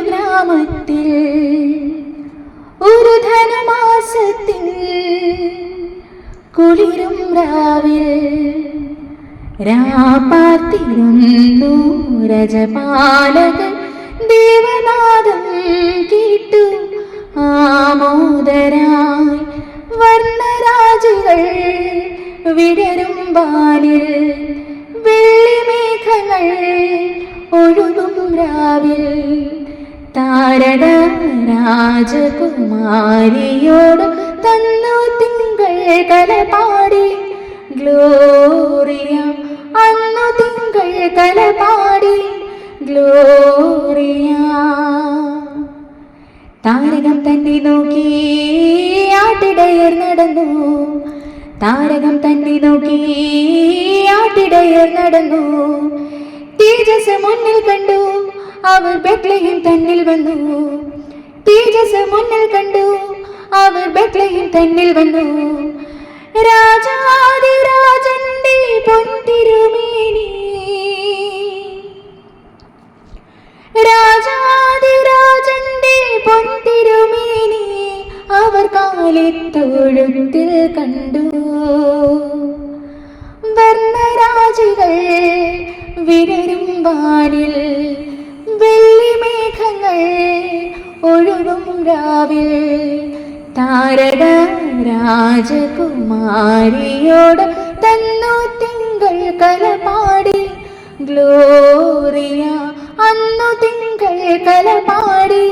ഗ്രാമത്തിൽ ഒരു ധനമാസത്തിൽ കുളിരും രാവിൽ രാപ്പാർത്തിരുന്നു രജപാലകൻ ദേവനാദം കേട്ടു. ആമോദരായി വർണരാജുകൾ വിടരും ബാലിൽ വെള്ളിമേഘങ്ങൾ താരക രാജകുമാരിയോട് തന്നു തിങ്കൾ കലപാടി ഗ്ലോറിയ അന്നു തിങ്കൾ കലപാടി ഗ്ലോറിയ താരകം തന്നെ നോക്കി ആട്ടിടയർ നടന്നു. താരകം തന്നെ നോക്കി ആട്ടിടയർ നടന്നു. തേജസ് മുന്നിൽ കണ്ടു. അവർ ബെത്ലയും തന്നിൽ വന്നു. തേജസ് മുന്നിൽ കണ്ടു. അവർ ബെത്ലയും തന്നിൽ വന്നു. രാജാതിരാജന്റെ പൊന്തിരുമേനി രാജാതിരാജന്റെ പൊന്തിരുമേനി അവർ കാലിത്തൊഴുത്തിൽ കണ്ടു. വർണരാജികൾ വിരരും വാനിൽ വെള്ളിമേഘങ്ങൾ ഒഴുകും രാവിൽ. താരക രാജകുമാരിയോട് തന്നു തിങ്കൾ കലപാടി. ഗ്ലോറിയ അന്നു തിങ്കൾ കലപാടി.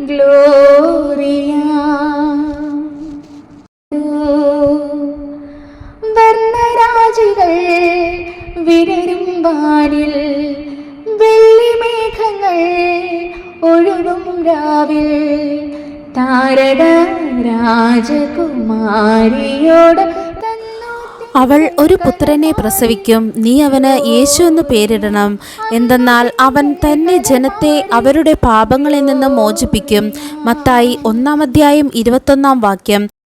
ഗ്ലോറിയ. വർണരാജികൾ വിരരും വാനിൽ രാവിൽ താരട രാജകുമാരിയോട് അവൾ ഒരു പുത്രനെ പ്രസവിക്കും. നീ അവന് യേശു എന്ന് പേരിടണം. എന്തെന്നാൽ അവൻ തന്നെ ജനത്തെ അവരുടെ പാപങ്ങളിൽ നിന്ന് മോചിപ്പിക്കും. മത്തായി ഒന്നാം അധ്യായം ഇരുപത്തൊന്നാം വാക്യം.